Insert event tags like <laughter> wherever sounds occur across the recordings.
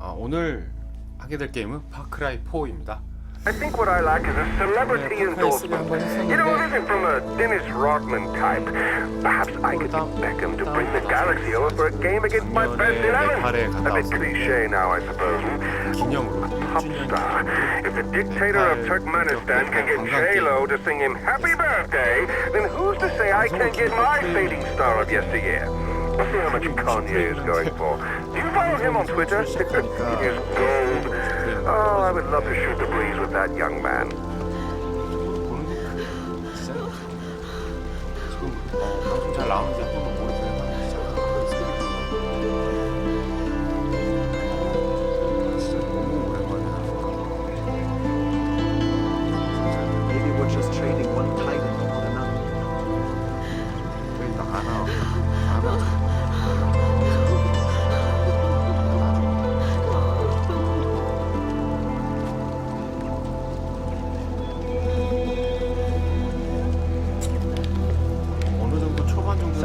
아, 오늘 하게 될 게임은 파크라이 4입니다. I think what I lack is a celebrity Yeah, Professor endorsement. 한번 했었는데. You know, anything from a Dennis Rodman type. Perhaps I could 다음- get Beckham to 다음 bring the 받아서 Galaxy over for a game against my best 작년에 네팔에 eleven. 갔다 A bit 왔었는데. cliche now, I suppose. 기념으로 Pop 1주년 star. If the dictator of Turkmenistan can get J-Lo to sing him happy birthday, then who's to say I can't get my fading star of yesteryear? Let's see how much Kanye is going for. Follow him on Twitter? He is gold. Oh, I would love to shoot the breeze with that young man.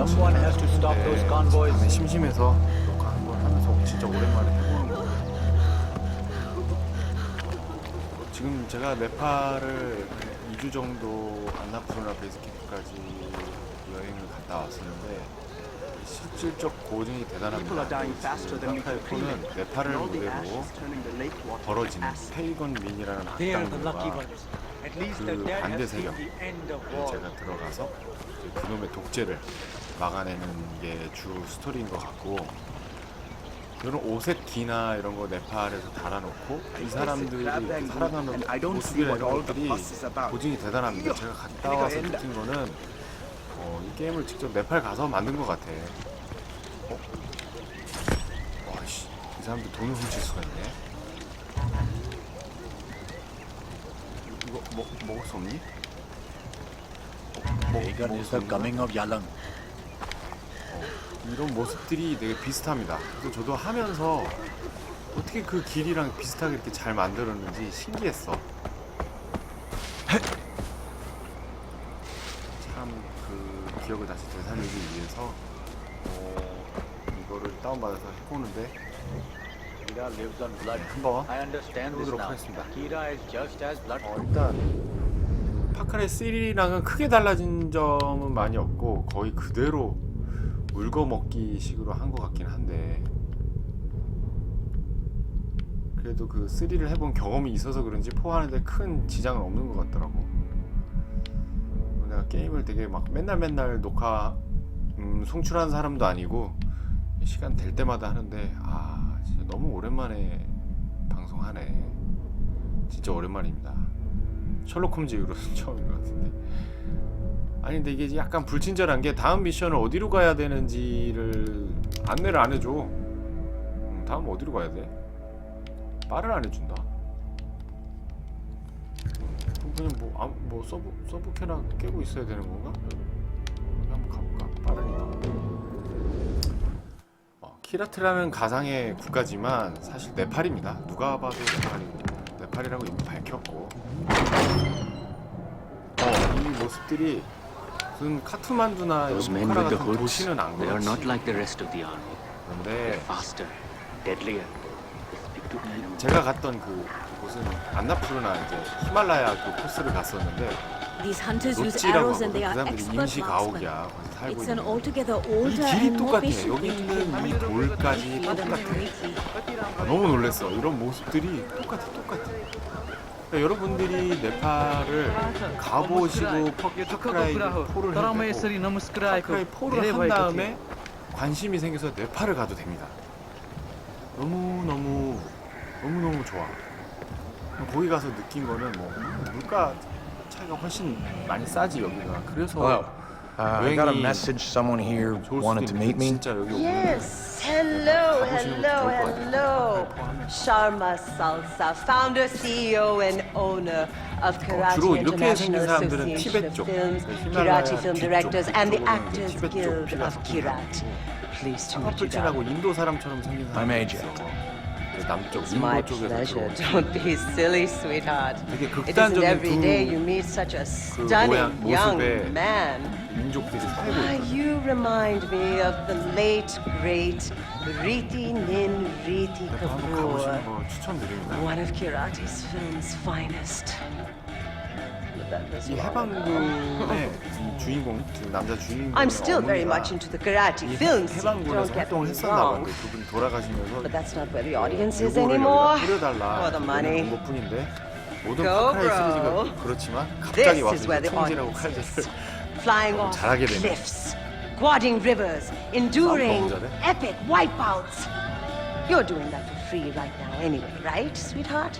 초반 정도 Someone has to stop those convoys. 밤에 심심해서 녹화 한번 하면서 진짜 오랜만에 해보는 거 지금 제가 네팔을 2주 정도 안나푸르나 베이스 캠프까지 여행을 갔다 왔었는데 실질적 고증이 대단합니다. prevent. 네팔을 무대로 벌어지는 acid. 페이건 민이라는 They are the lucky 악당들과 ones. At least the 그 반대 세력 the end of war. 제가 들어가서 그놈의 독재를 막아내는 게 주 스토리인 것 같고 이런 오색 기나 이런 거 네팔에서 달아놓고 이 사람들이 all the 것들이. 고증이 대단합니다. 제가 갔다 와서 느낀 거는 어, 이 게임을 직접 네팔 가서 만든 것 같아. 어? 와씨 이 사람들 돈을 훔칠 수가 있네. 이거 먹 먹을 수 없니? 먹, Pagan 먹을 수 없나? coming of Yalang. 이런 모습들이 되게 비슷합니다. 그래서 저도 하면서 어떻게 그 길이랑 비슷하게 이렇게 잘 만들었는지 신기했어. 참 그 기억을 다시 되살리기 위해서 어, 이거를 다운받아서 해보는데 Kira lives on blood. 한번 I understand this 해보도록 now. 하겠습니다. Kira is just as blood. 어, 일단 파카레 3랑은 크게 달라진 점은 많이 없고 거의 그대로 울거먹기 식으로 한 것 같긴 한데. 그래도 그 3를 해본 경험이 있어서 그런지 포하는데 큰 지장은 없는 것 같더라고. 내가 게임을 되게 막 맨날 맨날 녹화 음, 송출하는 사람도 아니고 시간 될 때마다 하는데 아 진짜 너무 오랜만에 방송하네. 진짜 오랜만입니다. 셜록 홈즈 이후로 <laughs> 처음인 것 같은데 아니 근데 이게 약간 불친절한 게 다음 미션을 어디로 가야 되는지를 안내를 안 해줘 음, 다음 어디로 가야 돼? 말을 안 해준다 그냥 뭐, 아, 뭐 서브, 서브캐나 깨고 있어야 되는 건가? 한번 가볼까? 빠르니까 어, 키라트라는 가상의 국가지만 사실 네팔입니다 누가 봐도 네팔이고 네팔이라고 이미 밝혔고 어, 이 모습들이 무슨 카트만두나 Those 이런 men 포카라 with the 같은 hoods, 도시는 안 they are not 그렇지 like the rest of the army. 그런데 Faster, deadlier. They speak to animals. 제가 갔던 그 곳은 안나푸르나 이제 히말라야 그 코스를 갔었는데 These hunters use 노찌라고 arrows 하거든. and they 그 are 사람들이 expert 임시 marksmen. 가옥이야 거기서 살고 It's an 있는 altogether 이 older 길이 and more 똑같아 patient 여기 breed. 있는 이 돌까지 똑같아 아, 너무 놀랬어 이런 모습들이 똑같아 똑같아 그러니까 여러분들이 네팔을 가보시고 파크라이 포를 해도 되고 파크라이 포를 한 다음에 관심이 생겨서 네팔을 가도 됩니다. 너무너무 너무너무 좋아. 거기 가서 느낀 거는 뭐 물가 차이가 훨씬 많이 싸지 여기가. 그래서 아, Uh, I got a message someone here wanted to meet me. Yes. Hello, hello, hello. Sharma Salsa, founder, CEO and owner of Karate International Association of Films, Karachi Film Directors and the Actors Guild of Please Pleased to meet you. I'm Ajay. 있어. 남쪽 It's my 인도 쪽에서 pleasure. <laughs> 들어온 Don't be silly, sweetheart. 되게 It isn't 극단적인 every day 두 you meet such a 모양, stunning young 모습의 man. 민족들이 살고 Ah, 있거든요. You remind me of the late, great Riti Nin Riti 한번 Kapoor, 가보시는 거 추천드립니다. one of Kirati's film's finest. But that was 이 long ago. 해방군의 이 주인공, 지금 남자 주인공 I'm still very 어머니가 much into the karate 이 film scene, 해방군에서 don't get me 활동을 했었나 wrong. 봐요. 그분 돌아가시면서 But that's not where the audience is 요거를 anymore. 여기다 뿌려달라 For the money. 온 것뿐인데 모든 Go, 파크라이 시리즈가 bro. 그렇지만 This 갑자기 와서 is where 이제 the 총질하고 audience 칼질을 is. Flying 너무 off 잘하게 되네. cliffs, quadding rivers, enduring 너무 잘해. epic wipeouts. You're doing that for free right now anyway, right, sweetheart?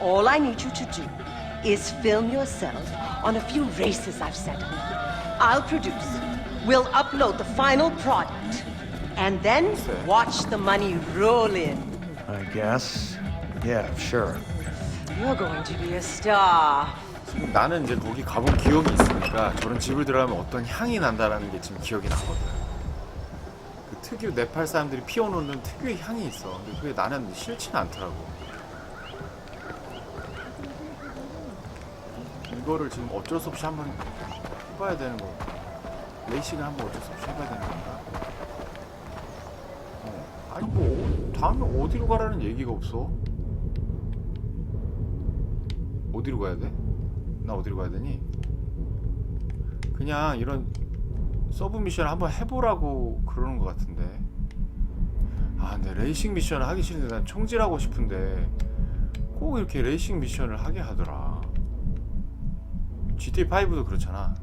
All I need you to do is film yourself on a few races I've set up. I'll produce. We'll upload the final product. And then watch the money roll in. I guess. Yeah, sure. You're going to be a star. 지금 나는 이제 거기 가본 기억이 있으니까 저런 집을 들어가면 어떤 향이 난다라는 게 지금 기억이 나거든. 그 특유 네팔 사람들이 피워놓는 특유의 향이 있어. 근데 그게 나는 싫지는 않더라고. 이거를 지금 어쩔 수 없이 한번 해봐야 되는 거. 레이싱을 한번 어쩔 수 없이 해봐야 되는 건가? 어. 아니 뭐 어- 다음에 어디로 가라는 얘기가 없어. 어디로 가야 돼? 나 어디로 가야 되니? 그냥 이런 서브 미션 한번 해보라고 그러는 것 같은데. 아, 근데 레이싱 미션을 하기 싫은데 난 총질하고 싶은데 꼭 이렇게 레이싱 미션을 하게 하더라. GTA 5도 그렇잖아.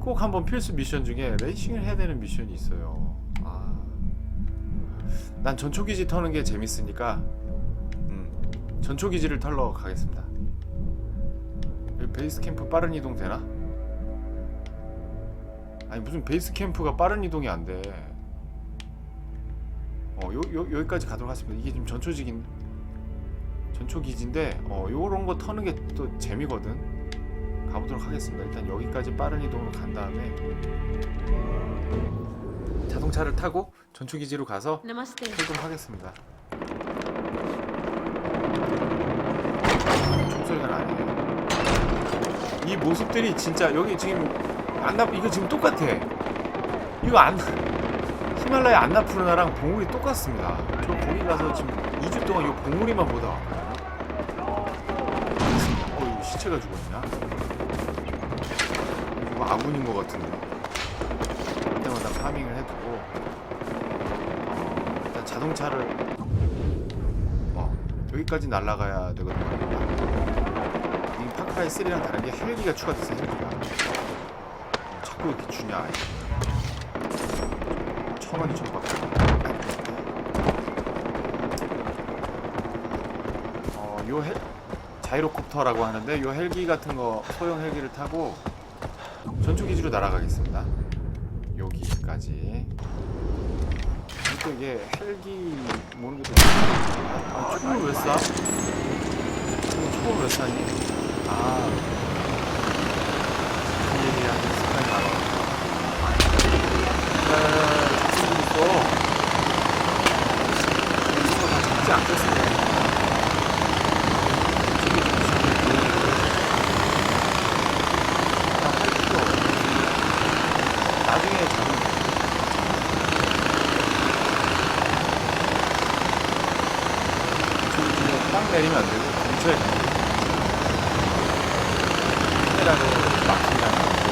꼭 한번 필수 미션 중에 레이싱을 해야 되는 미션이 있어요. 아, 난 전초기지 터는 게 재밌으니까 음, 전초기지를 털러 가겠습니다. 베이스 캠프 빠른 이동 되나? 아니 무슨 베이스 캠프가 빠른 이동이 안 돼. 어, 요, 요 여기까지 가도록 하겠습니다. 이게 지금 전초직인 전초 기지인데 어, 요런 거 터는 게 또 재미거든. 가보도록 하겠습니다. 일단 여기까지 빠른 이동으로 간 다음에 자동차를 타고 전초기지로 가서. 출동하겠습니다. 총소리가 나네. 이 모습들이 진짜 여기 지금 안나 이거 지금 똑같아. 이거 안 히말라야 안나푸르나랑 봉우리 똑같습니다. 저 거기 가서 지금 2주 동안 이 봉우리만 보다 왔거든요. 어 이거 시체가 죽었냐? 아군인 것 같은데. 그때마다 파밍을 해두고 어, 일단 자동차를 어, 여기까지 날아가야 되거든요. 이 파크라이 3랑 다른 게 헬기가 추가돼서 헬기가 어, 자꾸 이렇게 주냐 아이. 천 원이 좀 받고 어, 요 헬, 자이로콥터라고 하는데 요 헬기 같은 거 소형 헬기를 타고 전투 기지로 날아가겠습니다. 여기까지. 또 이게 헬기 모는 게또 아, 총을 왜 쏴? 총을 왜 쏴니? 아. 그 얘기하는 습관이 많아. 네, 친구 있어. 이거 다 잡지 않겠어요. 저기 조심히 할 필요 없어. 나중에 잡으면 저기 그냥 딱 내리면 안 되고 근처에 가야 돼. 카메라로 막히면 안 되고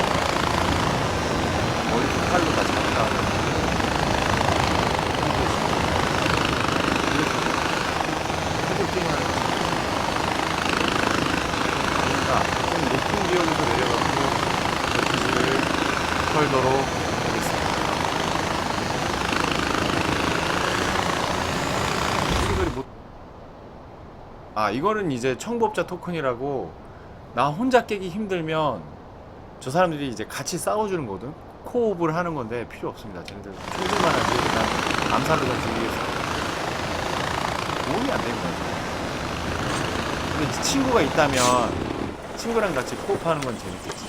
머리도 칼로 다 잡다 하면 헤드게임을 하는 거지. 그러니까 좀 높은 기역에서 내려가고 기지를 털도록 하겠습니다. 이거를 못. 아 이거는 이제 청법자 토큰이라고 나 혼자 깨기 힘들면 저 사람들이 이제 같이 싸워주는 거든. 코옵을 하는 건데 필요 없습니다. 쟤네들 총질만 하지 그냥 암살을 던지기 위해서 도움이 안 거죠. 근데 친구가 있다면 친구랑 같이 코옵하는 건 재밌겠지.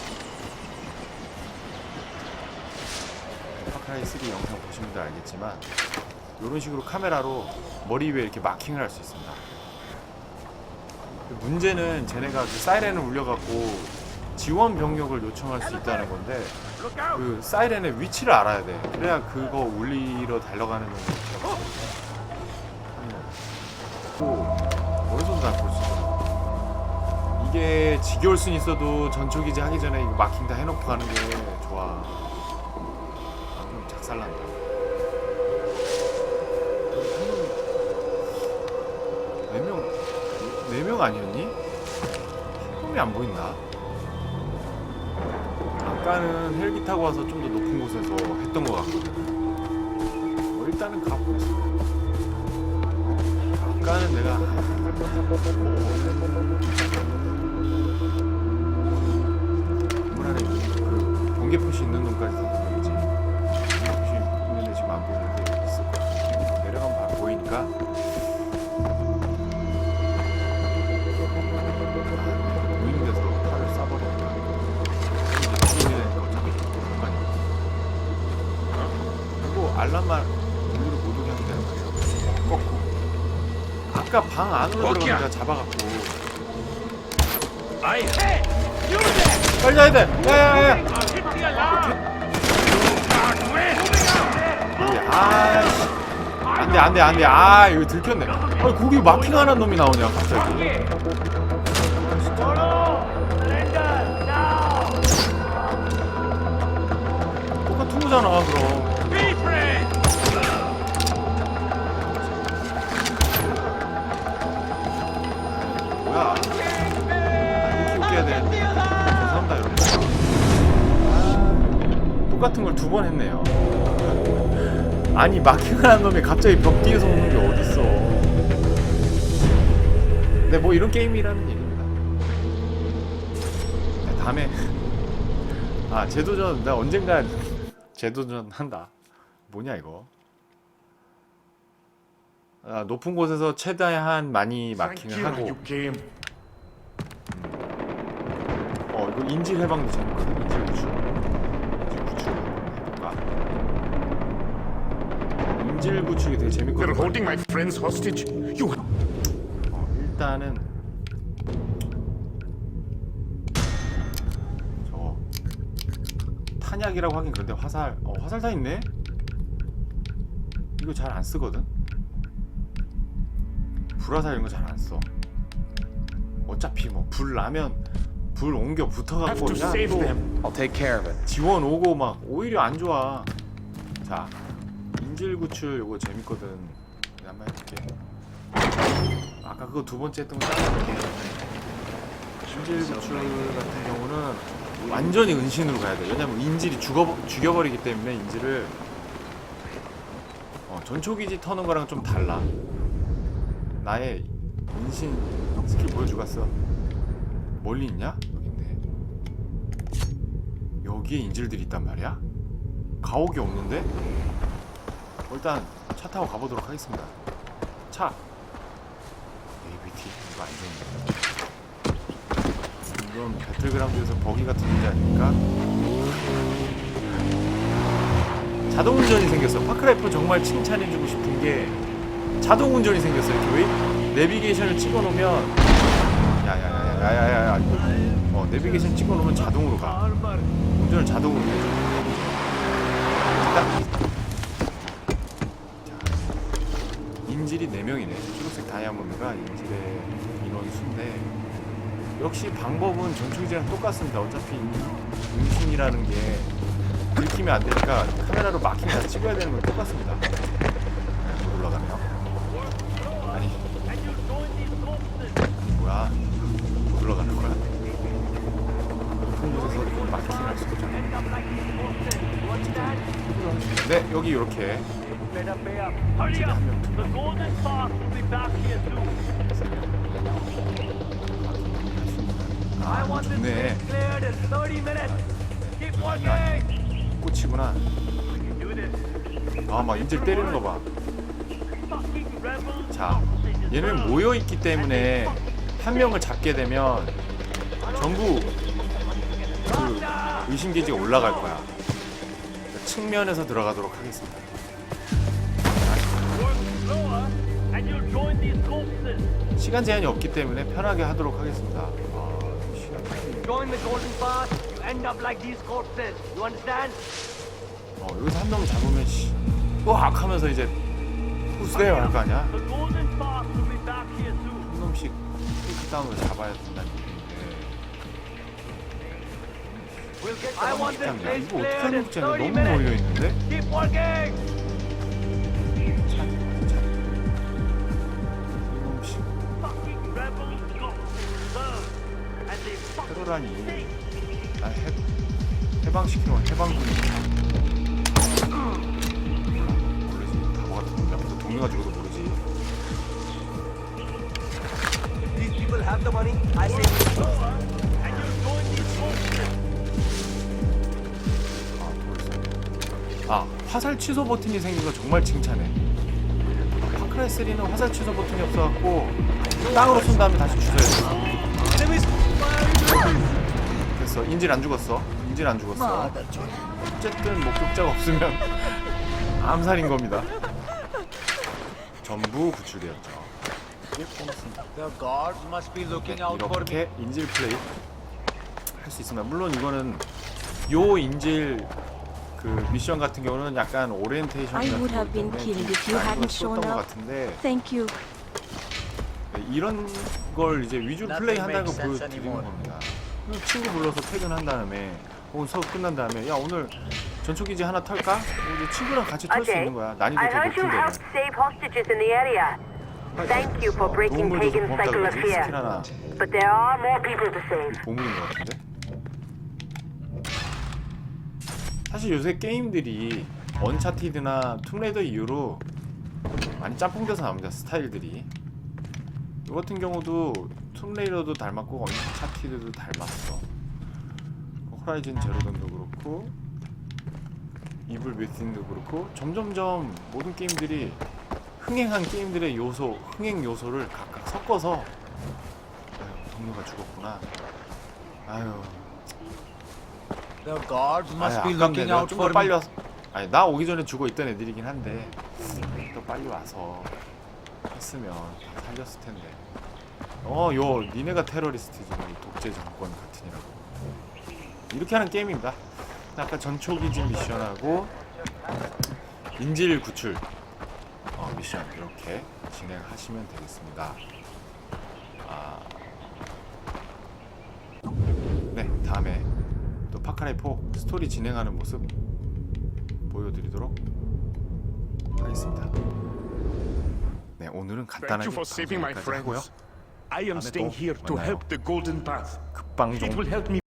파크라이 3 영상 분들 알겠지만 이런 식으로 카메라로 머리 위에 이렇게 마킹을 할 수 있습니다. 문제는 쟤네가 그 사이렌을 울려갖고 지원 병력을 요청할 수 있다는 건데 그 사이렌의 위치를 알아야 돼. 그래야 그거 울리러 달려가는 놈이 어디서도 다볼수 있어. 이게 지겨울 순 있어도 전초기지 하기 전에 이거 마킹 다 해놓고 가는 게 좋아. 아, 좀 작살난다. 명 아니었니? 놈이 안 보인다. 아까는 헬기 타고 와서 좀 더 높은 곳에서 했던 것 같거든. 뭐 일단은 가보겠습니다. 아까는 내가 물 안에 그 번개 표시 있는 놈까지 아까 방 안으로 들어가 내가 잡아갖고. 빨리 가야 돼. 야야야. 아씨. 안돼 안돼 안돼. 아 이거 들켰네. 아니 거기 마킹하는 놈이 나오냐 갑자기. 똑같은 거잖아 그럼. 똑같은 걸 두 번 했네요. 아니 마킹을 한 놈이 갑자기 벽 뒤에서 오는 게 어딨어? 네, 뭐 이런 게임이라는 얘기입니다. 네, 다음에 아 재도전 나 언젠가 재도전 한다. 뭐냐 이거? 아, 높은 곳에서 최대한 많이 마킹을 하고 어 이거 인질 해방도 재밌거든 인질 구출 인질 구출이 되게 재밌거든 holding my friends hostage. You 어, 일단은 저 탄약이라고 하긴 그런데 화살 어 화살 다 있네 이거 잘 안 쓰거든 불화살 이런 거 잘 안 써 어차피 뭐 불 나면 불 옮겨 붙어갖고 to 그냥 save 또 them. I'll take care of it. 지원 오고 막 오히려 안 좋아. 자, 인질 구출 요거 재밌거든. 한번 해볼게. 아까 그거 두 번째 했던 거 짜증나. 인질 구출 같은 경우는 완전히 은신으로 가야 돼. 왜냐면 인질이 죽어 죽여버리기 때문에 인질을 어, 전초기지 터는 거랑 좀 달라. 나의 은신 스킬 보여주고 갔어. 멀리 있냐? 여기 있네. 여기에 인질들이 있단 말이야? 가옥이 없는데? 어, 일단 차 타고 가보도록 하겠습니다. 차. ABT 이거 안 좋은데. 이건 배틀그라운드에서 버기 같은 문제 아닙니까? 자동 운전이 생겼어. 파크라이프 정말 칭찬해주고 싶은 게 자동 운전이 생겼어. 이렇게 왜 내비게이션을 찍어놓으면 야야야야야야야 어 내비게이션 찍어놓으면 자동으로 가. 운전을 자동으로 해줘. 딱. 인질이 4명이네. 초록색 다이아몬드가 인질의 인원 수인데 역시 방법은 전초기지랑 똑같습니다. 어차피 음신이라는 게 들키면 안 되니까 카메라로 마킹 다 찍어야 되는 건 똑같습니다. 올라가네요. 아니 뭐야? 못 올라가는 거야? 높은 곳에서 이거 마킹을 할수 있잖아. 네, 여기 이렇게 꽃이구나. 아, 막 인질 때리는 거 봐. 자, 얘는 모여 있기 때문에 한 명을 잡게 되면 전부 그 의심 기지가 올라갈 거야. 측면에서 들어가도록 하겠습니다. 시간 제한이 없기 때문에 편하게 하도록 하겠습니다. 아, 시간 제한이- Join the golden path, you end up like these corpses. You understand? 어, 여기서 한 놈 잡으면 씨, 으악 하면서 이제 후수대요 할거 아니야? The golden path will be back here soon. 한 놈씩 테이크다운을 잡아야 된다는 얘기인데 We'll get I want this 야, place 이거 어떻게 하는 거지? 30 너무 minutes. 몰려 있는데? Keep working. 테러라니. 난 해, 해방시키면 해방군이. 모르지. 바보 같은 놈이야 또 동료 가지고도 모르지. These people have the money. I say we go. And you join these corpses. 아아 화살 취소 버튼이 생긴 거 정말 칭찬해. 파크라이 3는 화살 취소 버튼이 없어갖고 땅으로 쏜 다음에 다시 주워야 돼 됐어 인질 안 죽었어 인질 안 죽었어 어쨌든 목격자가 없으면 <laughs> 암살인 겁니다 전부 구출되었죠. 이렇게 인질 플레이 할 수 있습니다. 물론 이거는 요 인질 그 미션 같은 경우는 약간 오리엔테이션 I would have been killed if you hadn't shown 것 up. 같은데 Thank you. 네, 이런 걸 이제 위주로 플레이 한다는 걸 makes sense 보여드리는. 겁니다. 친구 불러서 퇴근한 다음에 혹은 수업 끝난 다음에 야 오늘 전초기지 하나 털까? 이제 친구랑 같이 털수 Okay. 있는 거야. 난이도 I 더 heard you 높은데. helped save hostages in the area. Thank you for breaking Pagan's 고맙다 cycle of 그러지. 스킬 fear. 하나 But there are more people to save. 보물인 것 같은데? 사실 요새 게임들이 언차티드나 툼레이더 이후로 많이 짬뽕돼서 나옵니다 스타일들이 이 같은 경우도 툼레이더도 닮았고 언차티드도 닮았어 호라이즌 제로던도 그렇고 이블 위틴도 그렇고 점점점 모든 게임들이 흥행한 게임들의 요소, 흥행 요소를 각각 섞어서 아유, 동료가 죽었구나 아유 The must 아유, be 아깝네. looking 내가 out 좀더 for 빨리. 와서 아니 나 오기 전에 죽어 있던 애들이긴 한데 또 빨리 와서 했으면 다 살렸을 텐데 어 요 니네가 테러리스트지 이 독재 정권 같으니라고. 이렇게 하는 게임입니다. 아까 전초기지 미션하고 인질 구출 어, 미션 이렇게 진행하시면 되겠습니다. 아... 네 다음에 또 파카라이 4 스토리 진행하는 모습 보여드리도록 하겠습니다. 네 오늘은 간단하게 방송까지 하고요. Friends. I am 다음에 staying 또 here to 만나요. help the Golden Path. 급방종 It will help me